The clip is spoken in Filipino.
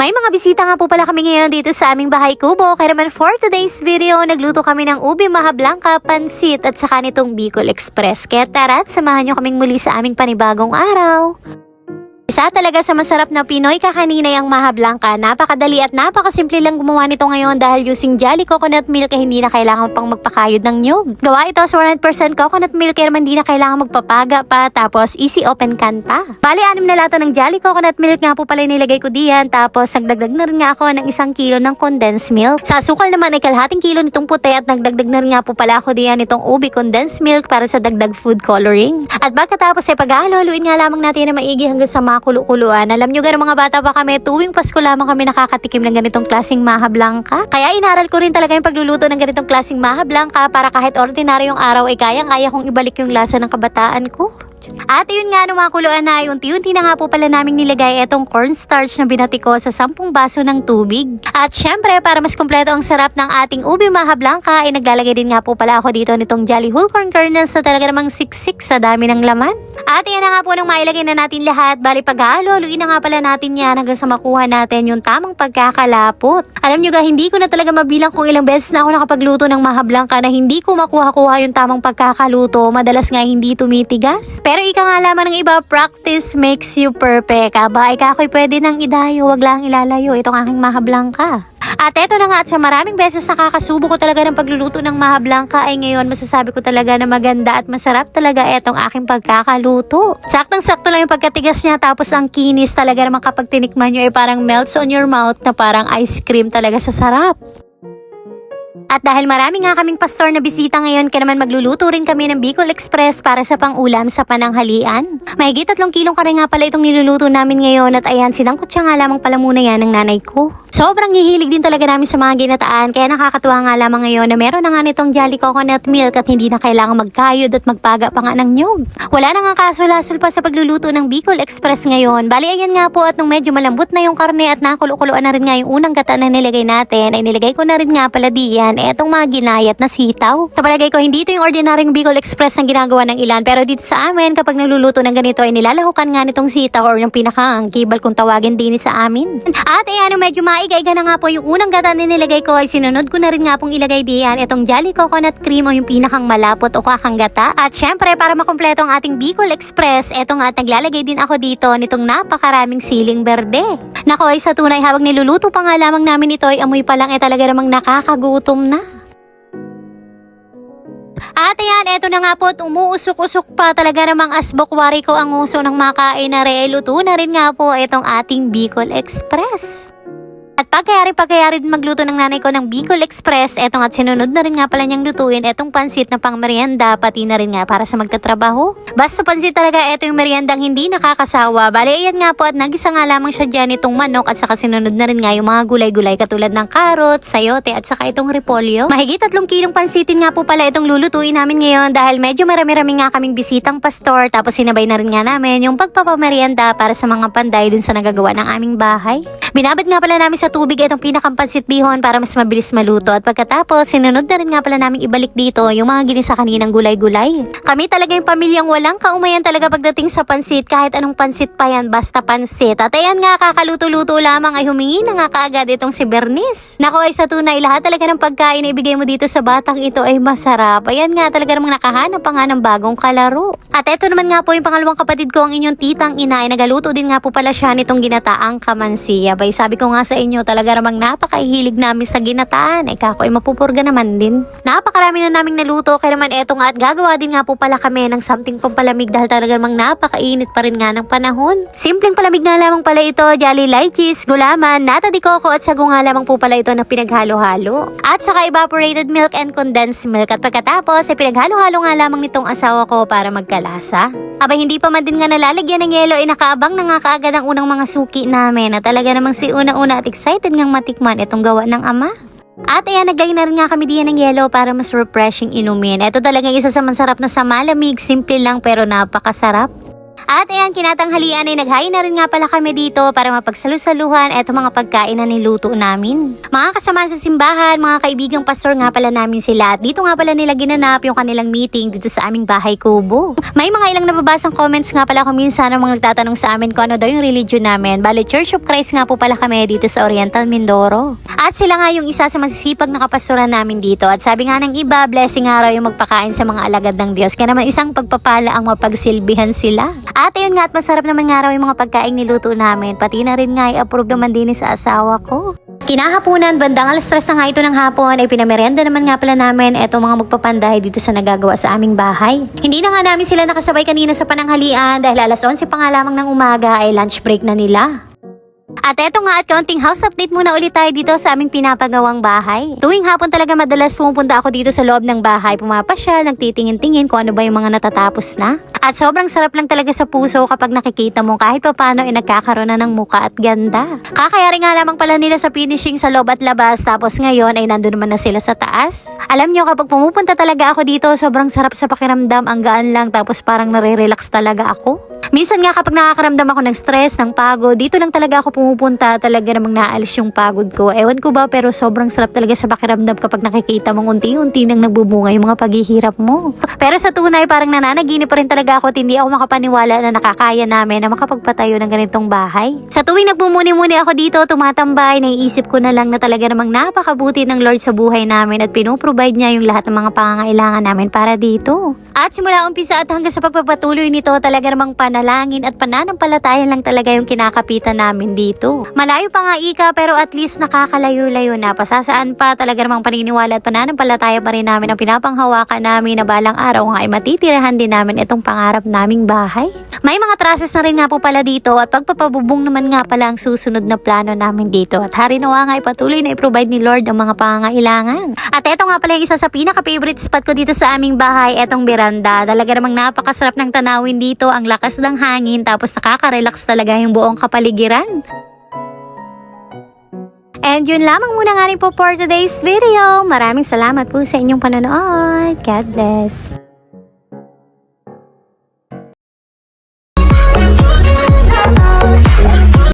May mga bisita nga po pala kami ngayon dito sa aming bahay kubo. Kaya naman for today's video, nagluto kami ng ubi maha blanca, pansit at saka nitong Bicol Express. Kaya tara at samahan nyo kaming muli sa aming panibagong araw. Isa talaga sa masarap na Pinoy kakaninay ang maha blanca. Napakadali at napakasimple lang gumawa nito ngayon dahil using Jolly Coconut Milk ay hindi na kailangan pang magpakayod ng nyug. Gawa ito sa 100% coconut milk kaya naman hindi na kailangan magpapaga pa tapos easy open can pa. Bali, anim na lata ng Jolly Coconut Milk nga po pala nilagay ko diyan tapos nagdagdag na rin nga ako ng isang kilo ng condensed milk. Sa asukal naman ay kalahating kilo nitong puti at nagdagdag na rin nga po pala ako diyan nitong ubi condensed milk para sa dagdag food coloring. At pagkatapos ay paghahalo-haluin nga lamang natin na maigi hanggang sa makuluan Alam nyo gano'ng mga bata pa kami, tuwing Pasko lamang kami nakakatikim ng ganitong klaseng maha blanca. Kaya inaral ko rin talaga yung pagluluto ng ganitong klaseng maha blanca para kahit ordinaryong araw ay kayang-kaya kong ibalik yung lasa ng kabataan ko. At yun nga, nung makuluan na, unti-unti na nga po pala naming nilagay itong cornstarch na binati ko sa 10 baso ng tubig. At syempre, para mas kumpleto ang sarap ng ating ubi maha blanca, ay naglalagay din nga po pala ako dito nitong Jolly Whole Corn Kernels na talaga namang siksik sa dami ng laman. At yan na nga po nung mailagay na natin lahat, bali paghalo, luin na nga pala natin yan hanggang sa makuha natin yung tamang pagkakalapot. Alam nyo ga, hindi ko na talaga mabilang kung ilang beses na ako nakapagluto ng maha blanca na hindi ko makuha-kuha yung tamang pagkakaluto, madalas nga hindi tumitigas. Pero ika nga lamang ng iba, practice makes you perfect. Aba, ika ako'y pwede nang idayo, wag lang ilalayo itong aking maha blanca. At eto na nga at sa maraming beses nakakasubo ko talaga ng pagluluto ng maha blanca ay ngayon masasabi ko talaga na maganda at masarap talaga etong aking pagkakaluto. Saktong-sakto lang yung pagkatigas niya tapos ang kinis talaga naman kapag tinikman nyo ay parang melts on your mouth na parang ice cream talaga sa sarap. At dahil marami nga kaming pastor na bisita ngayon, kaya naman magluluto rin kami ng Bicol Express para sa pangulam sa pananghalian. Mahigit tatlong kilong kare nga pala itong niluluto namin ngayon at ayan, sinangkot siya nga lamang pala muna yan ng nanay ko. Sobrang hihilig din talaga namin sa mga ginataan kaya nakakatuwa nga lamang ngayon na meron na nga nitong Jolly Coconut Milk at hindi na kailangan magkayod at magpaga pa nga ng nyog. Wala na nga kasul-asul pa sa pagluluto ng Bicol Express ngayon. Bali ayan nga po at nung medyo malambot na yung karne at nakulukuloan na rin nga yung unang gata na nilagay natin ay nilagay ko na rin nga pala diyan etong mga ginayat na sitaw. Sa palagay ko hindi ito yung ordinaryong Bicol Express na ginagawa ng ilan pero dito sa amin kapag nagluluto ng ganito ay nilalahukan nga nitong sitaw or yung pinakang kibal kung tawagin din sa amin. At ayan medyo maiga-iga na nga po yung unang gata na nilagay ko ay sinunod ko na rin nga pong ilagay diyan itong Jolly Coconut Cream o yung pinakang malapot o kakang gata. At syempre para makumpleto ang ating Bicol Express, eto nga at naglalagay din ako dito nitong napakaraming siling berde. Nako ay sa tunay habang niluluto pa nga lamang namin ito ay amoy pa lang ay talaga namang nakakagutom na. At ayan, eto na nga po, at umuusok-usok pa talaga namang asbokwari ko ang uso ng makain na re. Luto na rin nga po itong ating Bicol Express. At pagkayari pagkayari din magluto ng nanay ko ng Bicol Express, etong at sinunod na rin nga pala niyang lutuin etong pansit na pang merienda, pati na rin nga para sa magtatrabaho. Basta pansit talaga eto yung meriendang hindi nakakasawa. Bale, ayan nga po at nagisa nga lamang siya dyan itong manok at saka sinunod na rin nga yung mga gulay-gulay katulad ng carrot, sayote at saka itong repolyo. Mahigit tatlong kilong pansitin nga po pala itong lulutuin namin ngayon dahil medyo marami-rami nga kaming bisitang pastor tapos sinabay na rin nga namin yung pagpapamerienda para sa mga panday dun sa nagagawa ng aming bahay. Binabad nga pala namin sa tubig itong pinakampansit bihon para mas mabilis maluto at pagkatapos sinunod na rin nga pala namin ibalik dito yung mga ginisa kaninang gulay-gulay. Kami talaga yung pamilyang walang kaumayan talaga pagdating sa pansit kahit anong pansit pa yan basta pansit. At ayan nga kakaluto-luto lamang ay humingi na nga kaagad itong si Bernice. Nako ay sa tunay lahat talaga ng pagkain na ibigay mo dito sa batang ito ay masarap. Ayan nga talaga namang nakahanap pa nga ng bagong kalaro. At eto naman nga po yung pangalawang kapatid ko ang inyong titang ina ay nagaluto din nga po pala siya nitong ginataang kamansiya. Bay sabi ko nga sa inyo talaga namang napakahilig namin sa ginataan. Ay kako ay mapupurga naman din. Napakarami na naming naluto kaya naman eto nga at gagawa din nga po pala kami ng something pampalamig dahil talaga namang napakainit pa rin nga ng panahon. Simpleng palamig nga lamang pala ito, jolly lychees, gulaman, nata de coco at sago nga lamang po pala ito na pinaghalo-halo. At saka evaporated milk and condensed milk at pagkatapos ay pinaghalo-halo nga lamang nitong asawa ko para magkalasa. Aba hindi pa man din nga nalalagyan ng yelo ay nakaabang na nga kaagad ang unang mga suki namin at talaga namang si una-una at excited ngang matikman itong gawa ng ama. At ayan, naglagay na rin nga kami diyan ng yellow para mas refreshing inumin. Ito talaga isa sa masarap na sa malamig, simple lang pero napakasarap. At ayan, kinatanghalian ay naghain na rin nga pala kami dito para mapagsalusaluhan eto mga pagkain na niluto namin. Mga kasama sa simbahan, mga kaibigang pastor nga pala namin sila at dito nga pala nila ginanap yung kanilang meeting dito sa aming bahay kubo. May mga ilang nababasang comments nga pala kung minsan ang mga nagtatanong sa amin kung ano daw yung religion namin. Bale, Church of Christ nga po pala kami dito sa Oriental Mindoro. At sila nga yung isa sa masisipag na kapastoran namin dito. At sabi nga ng iba, blessing nga raw yung magpakain sa mga alagad ng Diyos. Kaya naman isang pagpapala ang mapagsilbihan sila. At ayun nga at masarap naman nga raw yung mga pagkain niluto namin. Pati na rin nga i-approve naman din sa asawa ko. Kinahaponan, bandang alas stress na nga ito ng hapon ay pinamerenda naman nga pala namin eto mga magpapanday dito sa nagagawa sa aming bahay. Hindi na nga namin sila nakasabay kanina sa pananghalian dahil alas 11 pa nga lamang ng umaga ay lunch break na nila. At eto nga at kaunting house update muna ulit tayo dito sa aming pinapagawang bahay. Tuwing hapon talaga madalas pumupunta ako dito sa loob ng bahay, pumapasyal, nagtitingin-tingin kung ano ba yung mga natatapos na. At sobrang sarap lang talaga sa puso kapag nakikita mo kahit papano ay nagkakaroon na ng muka at ganda. Kakayari nga lamang pala nila sa finishing sa loob at labas tapos ngayon ay nandun naman na sila sa taas. Alam nyo kapag pumupunta talaga ako dito sobrang sarap sa pakiramdam, ang gaan lang tapos parang nare-relax talaga ako. Minsan nga kapag nakakaramdam ako ng stress, ng pagod, dito lang talaga ako pumupunta, talaga namang naalis yung pagod ko. Ewan ko ba, pero sobrang sarap talaga sa pakiramdam kapag nakikita mong unti-unti nang nagbubunga yung mga paghihirap mo. Pero sa tunay, parang nananaginip pa rin talaga ako at hindi ako makapaniwala na nakakaya namin na makapagpatayo ng ganitong bahay. Sa tuwing nagmumuni-muni ako dito, tumatambay, naiisip ko na lang na talaga namang napakabuti ng Lord sa buhay namin at pinoprovide niya yung lahat ng mga pangangailangan namin para dito. At simula umpisa at hanggang sa pagpapatuloy nito, talaga namang panalangin at pananampalataya lang talaga yung kinakapitan namin dito. Malayo pa nga ika pero at least nakakalayo-layo na. Pasasaan pa talaga namang paniniwala at pananampalataya pa rin namin ang pinapanghawakan namin na balang araw nga ay matitirahan din namin itong pangarap naming bahay. May mga traces na rin nga po pala dito at pagpapabubong naman nga pala ang susunod na plano namin dito. At hari nawa nga ipatuloy na i-provide ni Lord ang mga pangangailangan. At eto nga pala yung isa sa pinaka-favorite spot ko dito sa aming bahay, etong veranda. Talaga namang napakasarap ng tanawin dito, ang lakas ng hangin, tapos nakaka-relax talaga yung buong kapaligiran. And yun lamang muna nga rin po for today's video. Maraming salamat po sa inyong panonood. God bless.